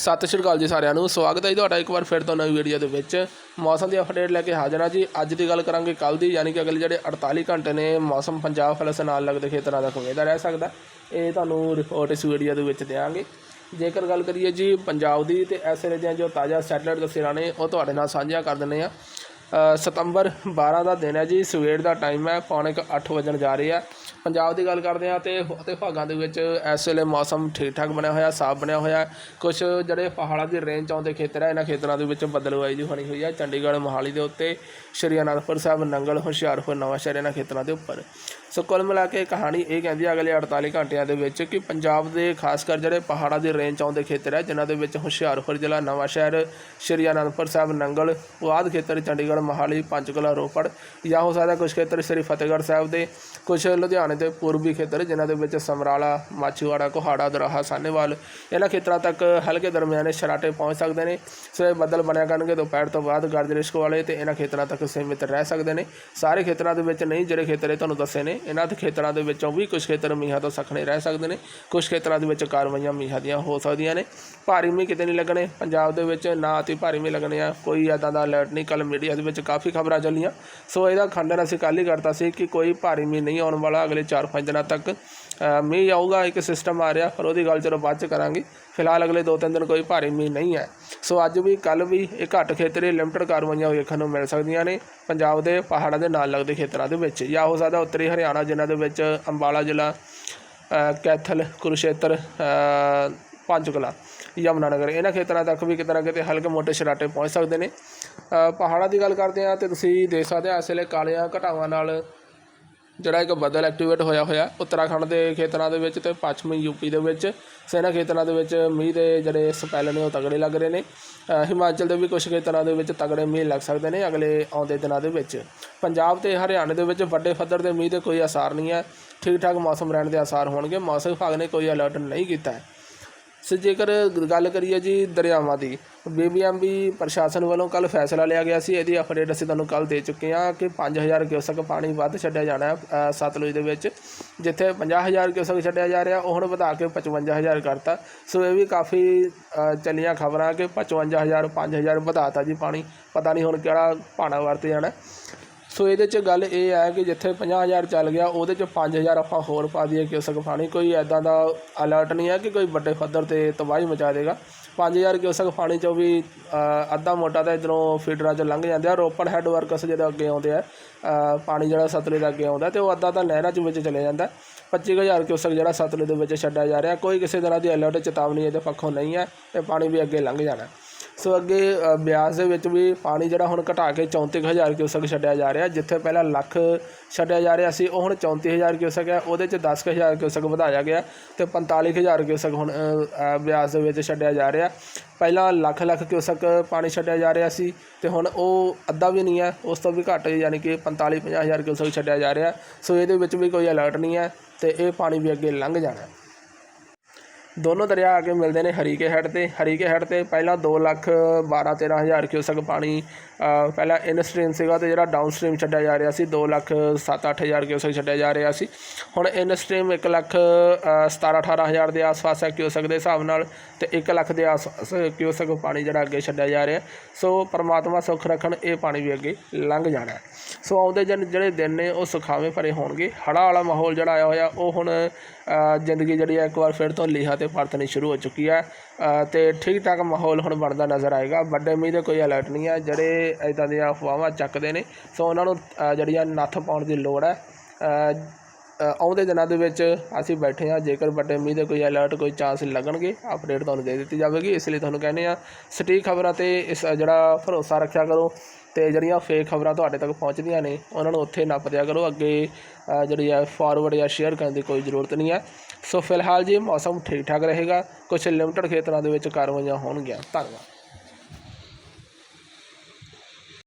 ਸਤਿ ਸ਼੍ਰੀ ਅਕਾਲ ਜੀ ਸਾਰਿਆਂ ਨੂੰ। ਸਵਾਗਤ ਹੈ ਜੀ ਤੁਹਾਡਾ ਇੱਕ ਵਾਰ ਫਿਰ ਤੋਂ ਨਵੀਂ ਵੀਡੀਓ ਦੇ ਵਿੱਚ। ਮੌਸਮ ਦੀ ਅਪਡੇਟ ਲੈ ਕੇ ਹਾਜ਼ਰ ਹਾਂ ਜੀ। ਅੱਜ ਦੀ ਗੱਲ ਕਰਾਂਗੇ ਕੱਲ ਦੀ, ਯਾਨੀ ਕਿ ਅਗਲੇ ਜਿਹੜੇ 48 ਘੰਟੇ ਨੇ, ਮੌਸਮ ਪੰਜਾਬ ਫਲਸ ਨਾਲ ਲੱਗਦੇ ਖੇਤਰਾਂ ਦਾ ਕਿਵੇਂ ਦਾ ਰਹਿ ਸਕਦਾ। ਇਹ ਤੁਹਾਨੂੰ ਰਿਪੋਰਟ ਇਸ ਵੀਡੀਓ ਦੇ ਵਿੱਚ ਦਿਆਂਗੇ। ਜੇਕਰ ਗੱਲ ਕਰੀਏ ਜੀ ਪੰਜਾਬ ਦੀ, ਤੇ ਇਸ ਵੇਲੇ ਦੀਆਂ ਜੋ ਤਾਜ਼ਾ ਸੈਟੇਲਾਈਟ ਤਸਵੀਰਾਂ ਨੇ, ਉਹ ਤੁਹਾਡੇ ਨਾਲ ਸਾਂਝੀਆਂ ਕਰ ਦਿੰਦੇ ਆ ਸਤੰਬਰ 12 ਦਾ ਦਿਨ ਹੈ ਜੀ। ਸਵੇਰ ਦਾ ਟਾਈਮ ਹੈ, ਪੌਣੇ ਕੁ 8 ਵਜਣ ਜਾ ਰਹੀ ਹੈ ਪੰਜਾਬ ਦੀ ਗੱਲ ਕਰਦੇ ਹਾਂ ਤੇ ਅਤੇ ਭਾਗਾਂ ਦੇ ਵਿੱਚ ਇਸ ਵੇਲੇ ਮੌਸਮ ਠੀਕ ਠਾਕ ਬਣਿਆ ਹੋਇਆ, ਸਾਫ਼ ਬਣਿਆ ਹੋਇਆ। ਕੁਝ ਜਿਹੜੇ ਪਹਾੜਾਂ ਦੀ ਰੇਂਜ ਆਉਂਦੇ ਖੇਤਰ ਹੈ ਇਹਨਾਂ ਖੇਤਰਾਂ ਦੇ ਵਿੱਚ ਬੱਦਲਵਾਈ ਜੀ ਬਣੀ ਹੋਈ ਹੈ ਚੰਡੀਗੜ੍ਹ, ਮੋਹਾਲੀ ਦੇ ਉੱਤੇ ਸ਼੍ਰੀ ਅਨੰਦਪੁਰ ਸਾਹਿਬ, ਨੰਗਲ, ਹੁਸ਼ਿਆਰਪੁਰ ਨਵਾਂਸ਼ਹਿਰ ਇਹਨਾਂ ਖੇਤਰਾਂ ਦੇ ਉੱਪਰ। ਸੋ ਕੁੱਲ ਮਿਲਾ ਕੇ ਕਹਾਣੀ ਇਹ ਕਹਿੰਦੀ ਹੈ ਅਗਲੇ 48 ਘੰਟਿਆਂ ਦੇ ਵਿੱਚ ਕਿ ਪੰਜਾਬ ਦੇ ਖਾਸ ਕਰ ਜਿਹੜੇ ਪਹਾੜਾਂ ਦੀ ਰੇਂਜ 'ਚ ਆਉਂਦੇ ਖੇਤਰ ਹੈ ਜਿਨ੍ਹਾਂ ਦੇ ਵਿੱਚ ਹੁਸ਼ਿਆਰਪੁਰ ਜ਼ਿਲ੍ਹਾ ਨਵਾਂਸ਼ਹਿਰ ਸ਼੍ਰੀ ਅਨੰਦਪੁਰ ਸਾਹਿਬ, ਨੰਗਲ ਪੁਆਧ ਖੇਤਰ ਚੰਡੀਗੜ੍ਹ, ਮੋਹਾਲੀ, ਪੰਚਕੂਲਾ, ਰੋਪੜ ਜਾਂ ਹੋ ਸਕਦਾ ਕੁਝ ਖੇਤਰ ਸ਼੍ਰੀ ਫਤਿਹਗੜ੍ਹ ਸਾਹਿਬ ਦੇ ਕੁਝ ਲੁਧਿਆਣਾ ਦੇ ਪੂਰਬੀ ਖੇਤਰ, ਜਿਨ੍ਹਾਂ ਦੇ ਵਿੱਚ ਸਮਰਾਲਾ, ਮਾਛੀਵਾੜਾ, ਕੋਹਾੜਾ, ਦਰਾਹਾ, ਸਾਨੇਵਾਲ, ਇਹਨਾਂ ਖੇਤਰਾਂ ਤੱਕ ਹਲਕੇ ਦਰਮਿਆਨੇ ਸ਼ਰਾਟੇ ਪਹੁੰਚ ਸਕਦੇ ਨੇ। ਸੋ ਬੱਦਲ ਬਣਿਆ ਕਰਨਗੇ, ਦੁਪਹਿਰ ਤੋਂ ਬਾਅਦ ਗਰਜ ਵਾਲੇ ਤੇ ਇਹਨਾਂ ਖੇਤਰਾਂ ਤੱਕ ਸੀਮਿਤ ਰਹਿ ਸਕਦੇ ਨੇ। ਸਾਰੇ ਖੇਤਰਾਂ ਦੇ ਵਿੱਚ ਨਹੀਂ, ਜਿਹੜੇ ਖੇਤਰ ਇਹ ਤੁਹਾਨੂੰ ਦੱਸੇ ਨੇ, ਇਹਨਾਂ ਦੇ ਖੇਤਰਾਂ ਦੇ ਵਿੱਚੋਂ ਵੀ ਕੁਝ ਖੇਤਰ ਮੀਂਹਾਂ ਤੋਂ ਸਖਣੇ ਰਹਿ ਸਕਦੇ ਨੇ। ਕੁਝ ਖੇਤਰਾਂ ਦੇ ਵਿੱਚ ਕਾਰਵਾਈਆਂ ਮੀਂਹਾਂ ਦੀਆਂ ਹੋ ਸਕਦੀਆਂ ਨੇ। ਭਾਰੀ ਮੀਂਹ ਕਿਤੇ ਨਹੀਂ ਲੱਗਣੇ। ਪੰਜਾਬ ਦੇ ਵਿੱਚ ਨਾ ਅਤੀ ਭਾਰੀ ਮੀਂਹ ਲੱਗਣੇ ਆ। ਕੋਈ ਐਦਾਂ ਦਾ ਅਲਰਟ ਨਹੀਂ। ਕੱਲ ਮੀਡੀਆ ਦੇ ਵਿੱਚ ਕਾਫੀ ਖਬਰਾਂ ਚੱਲੀਆਂ। ਸੋ ਇਹਦਾ ਖੰਡਨ ਅਸੀਂ ਕੱਲ੍ਹ ਹੀ ਕਰਤਾ ਸੀ ਕਿ ਕੋਈ ਭਾਰੀ ਮੀਂਹ ਨਹੀਂ ਆਉਣ ਵਾਲਾ। ਅਗਲੇ 4-5 ਦਿਨਾਂ ਤੱਕ ਮੀਂਹ ਆਊਗਾ ਇੱਕ ਸਿਸਟਮ ਆ ਰਿਹਾ ਪਰ ਉਹਦੀ ਗੱਲ ਚਲੋ ਬਾਅਦ ਚ ਕਰਾਂਗੇ। ਫਿਲਹਾਲ ਅਗਲੇ 2-3 ਦਿਨ ਕੋਈ ਭਾਰੀ ਮੀਂਹ ਨਹੀਂ ਹੈ। ਸੋ ਅੱਜ ਵੀ ਕੱਲ ਵੀ ਇਹ ਘੱਟ ਖੇਤਰੇ ਲਿਮਟਡ ਕਾਰਵਾਈਆਂ ਵੇਖਣ ਨੂੰ ਮਿਲ ਸਕਦੀਆਂ ਨੇ। ਪੰਜਾਬ ਦੇ ਪਹਾੜਾਂ ਦੇ ਨਾਲ ਲੱਗਦੇ ਖੇਤਰਾਂ ਦੇ ਵਿੱਚ। ਜਾਂ ਹੋ ਸਕਦਾ ਉੱਤਰੀ ਹਰਿਆਣਾ ਜਿਨ੍ਹਾਂ ਦੇ ਵਿੱਚ ਅੰਬਾਲਾ ਜ਼ਿਲ੍ਹਾ ਕੈਥਲ ਕੁਰੂਸ਼ੇਤਰ ਅ, ਪੰਚਕੁਲਾ ਯਮੁਨਾਨਗਰ ਇਹਨਾਂ ਖੇਤਰਾਂ ਤੱਕ ਵੀ ਕਿਤੇ ਨਾ ਕਿਤੇ ਹਲਕੇ ਮੋਟੇ ਸ਼ਰਾਟੇ ਪਹੁੰਚ ਸਕਦੇ ਨੇ। ਪਹਾੜਾਂ ਦੀ ਗੱਲ ਕਰਦੇ ਆ ਤੇ ਤੁਸੀਂ ਦੇਖ ਸਕਦੇ ਆ ਇਸ ਵੇਲੇ ਕਾਲੀਆਂ ਘਟਾਵਾਂ ਨਾਲ ਜਿਹੜਾ ਇੱਕ ਬੱਦਲ ਐਕਟੀਵੇਟ ਹੋਇਆ ਹੋਇਆ ਉੱਤਰਾਖੰਡ ਦੇ ਖੇਤਰਾਂ ਦੇ ਵਿੱਚ ਤੇ ਪੱਛਮੀ ਯੂਪੀ ਦੇ ਵਿੱਚ, ਸੈਨਾ ਖੇਤਰਾਂ ਦੇ ਵਿੱਚ ਮੀਂਹ ਦੇ ਜਿਹੜੇ ਸਪੈਲ ਨੇ ਉਹ ਤਗੜੇ ਲੱਗ ਰਹੇ ਨੇ। ਹਿਮਾਚਲ ਦੇ ਵੀ ਕੁਝ ਖੇਤਰਾਂ ਦੇ ਵਿੱਚ ਤਗੜੇ ਮੀਂਹ ਲੱਗ ਸਕਦੇ ਨੇ ਅਗਲੇ ਆਉਂਦੇ ਦਿਨਾਂ ਦੇ ਵਿੱਚ। ਪੰਜਾਬ ਤੇ ਹਰਿਆਣੇ ਦੇ ਵਿੱਚ ਵੱਡੇ ਪੱਧਰ ਦੇ ਮੀਂਹ ਦੇ ਕੋਈ ਅਸਾਰ ਨਹੀਂ ਹੈ। ਠੀਕ ਠਾਕ ਮੌਸਮ ਰਹਿਣ ਦੇ ਆਸਾਰ ਹੋਣਗੇ। ਮੌਸਮ ਵਿਭਾਗ ਨੇ ਕੋਈ ਅਲਰਟ ਨਹੀਂ ਕੀਤਾ ਹੈ। ਸੋ ਜੇਕਰ ਗੱਲ ਕਰੀਏ ਜੀ ਦਰਿਆਵਾਂ ਦੀ, ਬੀਬੀਐਮਬੀ ਪ੍ਰਸ਼ਾਸਨ ਵੱਲੋਂ ਕੱਲ ਫੈਸਲਾ ਲਿਆ ਗਿਆ ਸੀ, ਇਹਦੀ ਅਪਡੇਟ ਅਸੀਂ ਤੁਹਾਨੂੰ ਕੱਲ ਦੇ ਚੁੱਕੇ ਹਾਂ ਕਿ 5000 ਕਿਊਸਕ ਪਾਣੀ ਵੱਧ ਛੱਡਿਆ ਜਾਣਾ ਹੈ ਸਤਲੁਜ ਦੇ ਵਿੱਚ, ਜਿੱਥੇ 50000 ਕਿਊਸਕ ਛੱਡਿਆ ਜਾ ਰਿਹਾ, ਉਹ ਹੁਣ ਵਧਾ ਕੇ 55000 ਕਰਤਾ। ਸੋ ਇਹ ਵੀ ਕਾਫੀ ਚੱਲੀਆਂ ਖਬਰਾਂ ਕਿ 55000 5000 ਵਧਾਤਾ ਜੀ ਪਾਣੀ, ਪਤਾ ਨਹੀਂ ਹੁਣ ਕਿਹੜਾ ਭਾਣਾ ਵਰਤ ਜਾਣਾ। ਸੋ ਇਹਦੇ 'ਚ ਗੱਲ ਇਹ ਹੈ ਕਿ ਜਿੱਥੇ 50000 ਚੱਲ ਗਿਆ, ਉਹਦੇ 'ਚ 5000 ਆਪਾਂ ਹੋਰ ਪਾ ਦਈਏ ਕਿਉਸਕ ਪਾਣੀ ਕੋਈ ਐਦਾਂ ਦਾ ਅਲਰਟ ਨਹੀਂ ਹੈ ਕਿ ਕੋਈ ਵੱਡੇ ਪੱਧਰ ਤੇ ਤਬਾਹੀ ਮਚਾ ਦੇਗਾ। 5000 ਕਿਉਸਕ ਪਾਣੀ 'ਚੋਂ ਵੀ ਅੱਧਾ ਮੋਟਾ ਤਾਂ ਇਧਰੋਂ ਫੀਡਰਾਂ 'ਚ ਲੰਘ ਜਾਂਦੇ ਆ। ਰੋਪੜ ਹੈੱਡ ਵਰਕਸ ਜਦੋਂ ਅੱਗੇ ਆਉਂਦੇ ਆ ਪਾਣੀ ਜਿਹੜਾ ਸਤਲੁਜ ਦਾ ਅੱਗੇ ਆਉਂਦਾ ਤੇ ਉਹ ਅੱਧਾ ਤਾਂ ਨਹਿਰਾਂ 'ਚ ਵਿੱਚ ਚਲੇ ਜਾਂਦਾ। 25000 ਕਿਉਸਕ ਜਿਹੜਾ ਸਤਲੁਜ ਦੇ ਵਿੱਚ ਛੱਡਿਆ ਜਾ ਰਿਹਾ। ਕੋਈ ਕਿਸੇ ਤਰ੍ਹਾਂ ਦੀ ਅਲਰਟ ਚੇਤਾਵਨੀ ਇਹਦੇ ਪੱਖੋਂ ਨਹੀਂ ਹੈ ਤੇ ਪਾਣੀ ਵੀ ਅੱਗੇ ਲੰਘ ਜਾਣਾ। ਸੋ ਅੱਗੇ ਬਿਆਸ ਦੇ ਵਿੱਚ ਵੀ ਪਾਣੀ ਜਿਹੜਾ ਹੁਣ ਘਟਾ ਕੇ 34000 ਕਿਊਸਕ ਛੱਡਿਆ ਜਾ ਰਿਹਾ। ਜਿੱਥੇ ਪਹਿਲਾਂ ਲੱਖ ਛੱਡਿਆ ਜਾ ਰਿਹਾ ਸੀ, ਉਹ ਹੁਣ 34000 ਕਿਊਸਕ ਹੈ। ਉਹਦੇ ਚ 10000 ਕਿਊਸਕ ਵਧਾਇਆ ਗਿਆ ਤੇ 45000 ਕਿਊਸਕ ਹੁਣ ਬਿਆਸ ਦੇ ਵਿੱਚ ਛੱਡਿਆ ਜਾ ਰਿਹਾ। ਪਹਿਲਾਂ ਲੱਖ ਲੱਖ ਕਿਊਸਕ ਪਾਣੀ ਛੱਡਿਆ ਜਾ ਰਿਹਾ ਸੀ ਤੇ ਹੁਣ ਉਹ ਅੱਧਾ ਵੀ ਨਹੀਂ ਹੈ। ਉਸ ਤੋਂ ਵੀ ਘੱਟ ਯਾਨੀ ਕਿ 45 50000 ਕਿਊਸਕ ਛੱਡਿਆ ਜਾ ਰਿਹਾ। ਸੋ ਇਹਦੇ ਵਿੱਚ ਵੀ ਕੋਈ ਅਲਰਟ ਨਹੀਂ ਹੈ ਤੇ ਇਹ ਪਾਣੀ ਵੀ ਅੱਗੇ ਲੰਘ ਜਾਣਾ ਦੋਨੋਂ ਦਰਿਆ ਆ ਕੇ ਮਿਲਦੇ ਨੇ ਹਰੀਕੇ ਹੈਡ ਤੇ। ਹਰੀਕੇ ਹੈਡ ਤੇ ਪਹਿਲਾਂ 2 ਲੱਖ 12 13000 ਕਿਊਸਕ ਪਾਣੀ ਪਹਿਲਾਂ ਇਨ ਸਟ੍ਰੀਮ ਸੀਗਾ ਤੇ ਜਿਹੜਾ ਡਾਊਨ ਸਟ੍ਰੀਮ ਛੱਡਿਆ ਜਾ ਰਿਹਾ ਸੀ 2 ਲੱਖ 7 8000 ਕਿਊਸਕ ਛੱਡਿਆ ਜਾ ਰਿਹਾ ਸੀ। ਹੁਣ ਇਨ ਸਟ੍ਰੀਮ 1 ਲੱਖ 17 18000 ਦੇ ਆਸ-ਪਾਸ ਹੈ ਕਿਊਸਕ ਦੇ ਹਿਸਾਬ ਨਾਲ ਤੇ 1 ਲੱਖ ਦੇ ਆਸ-ਪਾਸ ਕਿਊਸਕ ਪਾਣੀ ਜਿਹੜਾ ਅੱਗੇ ਛੱਡਿਆ ਜਾ ਰਿਹਾ। ਸੋ ਪਰਮਾਤਮਾ ਸੁੱਖ ਰੱਖਣ, ਇਹ ਪਾਣੀ ਵੀ ਅੱਗੇ ਲੰਘ ਜਾਣਾ ਸੋ ਆਉਂਦੇ ਜਨ, ਜਿਹੜੇ ਦਿਨ ਨੇ ਉਹ ਸੁਖਾਵੇਂ ਭਰੇ ਹੋਣਗੇ। ਹੜ੍ਹਾਂ ਵਾਲਾ ਮਾਹੌਲ ਜਿਹੜਾ ਆਇਆ ਹੋਇਆ, ਉਹ ਹੁਣ ਜ਼ਿੰਦਗੀ ਜਿਹੜੀ ਹੈ ਇੱਕ ਵਾਰ ਫਿਰ ਤੋਂ ਲੀਹਾ ਤੇ ਪਰਤਣੀ ਸ਼ੁਰੂ ਹੋ ਚੁੱਕੀ ਹੈ ਅ, ਤੇ ਠੀਕ ਠਾਕ ਮਾਹੌਲ ਹੁਣ ਬਣਦਾ ਨਜ਼ਰ ਆਏਗਾ। ਵੱਡੇ ਮੀਂਹ ਦੇ ਕੋਈ ਅਲਰਟ ਨਹੀਂ ਹੈ ਜਿਹੜੇ ਇਦਾਂ ਦੀਆਂ ਅਫਵਾਹਾਂ ਚੱਕਦੇ ਨੇ ਸੋ ਉਹਨਾਂ ਨੂੰ ਜਿਹੜੀਆਂ ਨੱਥ ਪਾਉਣ ਦੀ ਲੋੜ ਹੈ ਆਉਂਦੇ ਦਿਨਾਂ ਦੇ ਵਿੱਚ ਅਸੀਂ ਬੈਠੇ ਹਾਂ। ਜੇਕਰ ਵੱਡੇ ਮੀਂਹ ਦੇ ਕੋਈ ਅਲਰਟ ਕੋਈ ਚਾਂਸ ਲੱਗਣਗੇ ਅਪਡੇਟ ਤੁਹਾਨੂੰ ਦੇ ਦਿੱਤੀ ਜਾਵੇਗੀ। ਇਸ ਲਈ ਤੁਹਾਨੂੰ ਕਹਿੰਦੇ ਆ ਸਟੀਕ ਖਬਰਾਂ ਤੇ ਇਸ ਜਿਹੜਾ ਭਰੋਸਾ ਰੱਖਿਆ ਕਰੋ ਤੇ ਜਿਹੜੀਆਂ ਫੇਕ ਖਬਰਾਂ ਤੁਹਾਡੇ ਤੱਕ ਪਹੁੰਚਦੀਆਂ ਨੇ, ਉਹਨਾਂ ਨੂੰ ਉੱਥੇ ਨੱਪ ਦਿਆ ਕਰੋ। ਅੱਗੇ ਜਿਹੜੀ ਹੈ ਫਾਰਵਰਡ ਜਾਂ ਸ਼ੇਅਰ ਕਰਨ ਦੀ ਕੋਈ ਜ਼ਰੂਰਤ ਨਹੀਂ ਹੈ। ਸੋ ਫਿਲਹਾਲ ਜੀ, ਮੌਸਮ ਠੀਕ ਠਾਕ ਰਹੇਗਾ। ਕੁਝ ਲਿਮਟਿਡ ਖੇਤਰਾਂ ਦੇ ਵਿੱਚ ਕਾਰਵਾਈਆਂ ਹੋਣਗੀਆਂ। ਧੰਨਵਾਦ।